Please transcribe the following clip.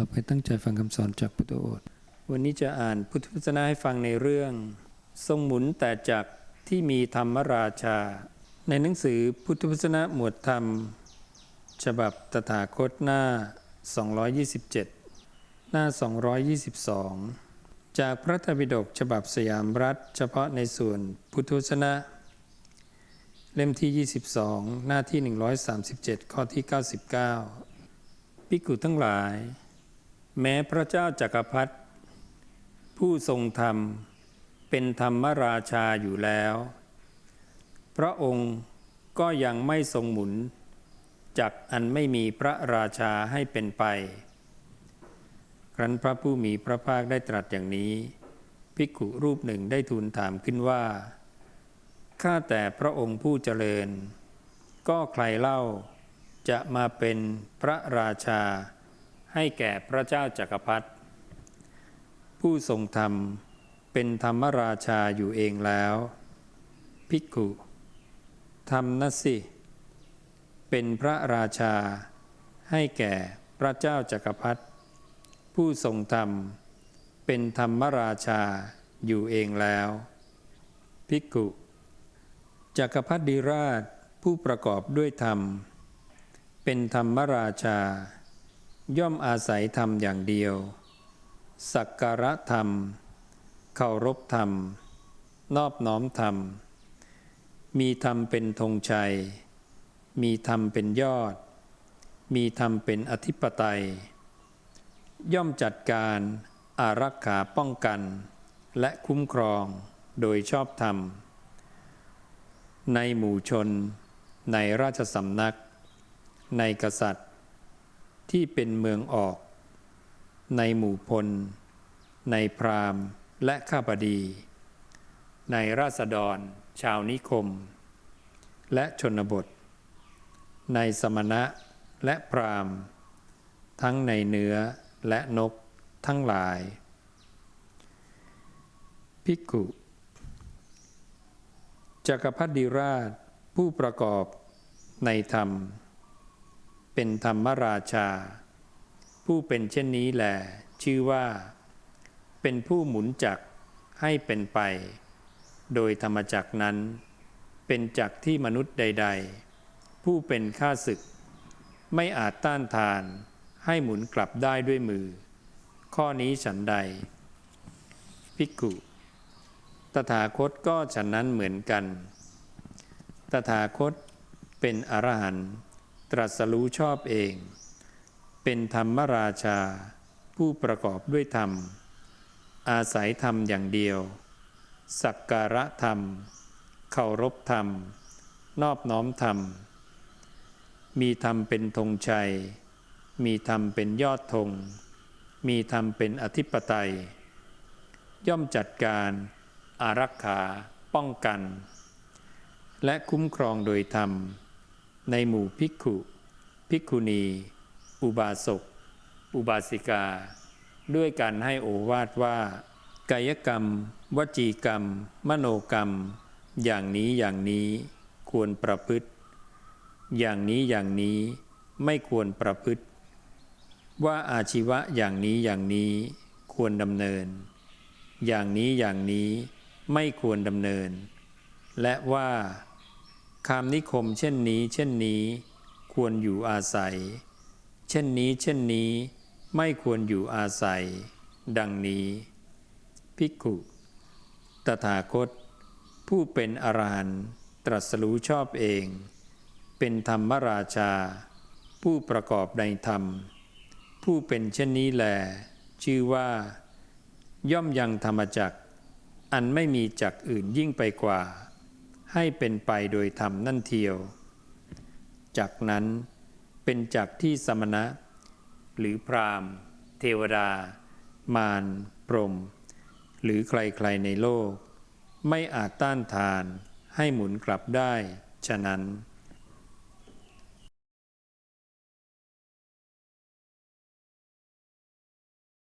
ต่อไปตั้งใจฟังคำสอนจากพุทธโอษฐ์วันนี้จะอ่านพุทธพจนะให้ฟังในเรื่อง ทรงหมุนแต่จักที่มีธรรมราชา ในหนังสือพุทธพจนะหมวดธรรม ฉบับตถาคตหน้า 227 หน้า 222 จากพระธรรมปิฎกฉบับสยามรัฐ เฉพาะในส่วนพุทธวจนะ เล่มที่ 22 หน้าที่ 137 ข้อที่ 99ภิกุทั้งหลาย แม้พระเจ้าจักรพรรดิผู้ทรงธรรมเป็นธรรมราชาอยู่แล้ว พระองค์ก็ยังไม่ทรงหมุนจักอันไม่มีพระราชาให้เป็นไป ครั้นพระผู้มีพระภาคได้ตรัสอย่างนี้ ภิกขุรูปหนึ่งได้ทูลถามขึ้นว่า ข้าแต่พระองค์ผู้เจริญ ก็ใครเล่าจะมาเป็นพระราชา ให้แก่พระเจ้าจักรพรรดิผู้ทรงธรรมเป็นธรรมราชาอยู่เองแล้ว ภิกขุธรรมนสิ เป็นพระราชา ให้แก่พระเจ้าจักรพรรดิผู้ทรงธรรม เป็นธรรมราชาอยู่เองแล้ว ภิกขุจักรพรรดิราชผู้ประกอบด้วยธรรม เป็นธรรมราชา ย่อมอาศัยธรรมอย่างเดียว สักการะธรรม เคารพธรรม นอบน้อมธรรม มีธรรมเป็นธงชัย มีธรรมเป็นยอด มีธรรมเป็นอธิปไตย ย่อมจัดการอารักขาป้องกัน และคุ้มครองโดยชอบธรรม ในหมู่ชน ในราชสำนัก ในกษัตริย์ ที่เป็นเมืองออก ในหมู่พล ในพราหมณ์และข้าพดี ในราษฎร ชาวนิคม และชนบท ในสมณะและพราหมณ์ ทั้งในเนื้อและนกทั้งหลาย ภิกขุจักรพรรดิราชผู้ประกอบในธรรม เป็นธรรมราชา ผู้เป็นเช่นนี้แหลชื่อว่า เป็นผู้หมุนจักรให้เป็นไป โดยธรรมจักรนั้น เป็นจักรที่มนุษย์ใด ๆ ผู้เป็นข้าศึก ไม่อาจต้านทานให้หมุนกลับได้ด้วยมือ ข้อนี้ฉันใดภิกขุตถาคตก็ฉันนั้นเหมือนกัน ตถาคตเป็นอรหันต์ ตรัสรู้ชอบเอง เป็นธรรมราชา ผู้ประกอบด้วยธรรม อาศัยธรรมอย่างเดียว สักการะธรรม เคารพธรรม นอบน้อมธรรม มีธรรมเป็นธงชัย มีธรรมเป็นยอดธง มีธรรมเป็นอธิปไตย ย่อมจัดการอารักขา ป้องกัน และคุ้มครองโดยธรรม ในหมู่ภิกขุ ภิกขุณี อุบาสก อุบาสิกา ด้วยการให้โอวาทว่า กายกรรม วจีกรรม มโนกรรม อย่างนี้อย่างนี้ควรประพฤติ อย่างนี้อย่างนี้ไม่ควรประพฤติ ว่าอาชีวะอย่างนี้อย่างนี้ควรดำเนิน อย่างนี้อย่างนี้ไม่ควรดำเนิน และว่า คามนิคมเช่นนี้ เช่นนี้ ควรอยู่อาศัย เช่นนี้เช่นนี้ ไม่ควรอยู่อาศัย ดังนี้ ภิกขุตถาคต ผู้เป็นอรหันต์ตรัสรู้ชอบเอง เป็นธรรมราชา ผู้ประกอบในธรรม ผู้เป็นเช่นนี้แลชื่อว่า ย่อมยังธรรมจักอันไม่มีจักอื่นยิ่งไปกว่า ให้เป็นไปโดยธรรมนั่นเทียว จากนั้นเป็นจักที่สมณะ หรือพราหมณ์ เทวดา มารพรหมหรือใครๆในโลก ไม่อาจต้านทานให้หมุนกลับได้ ฉะนั้น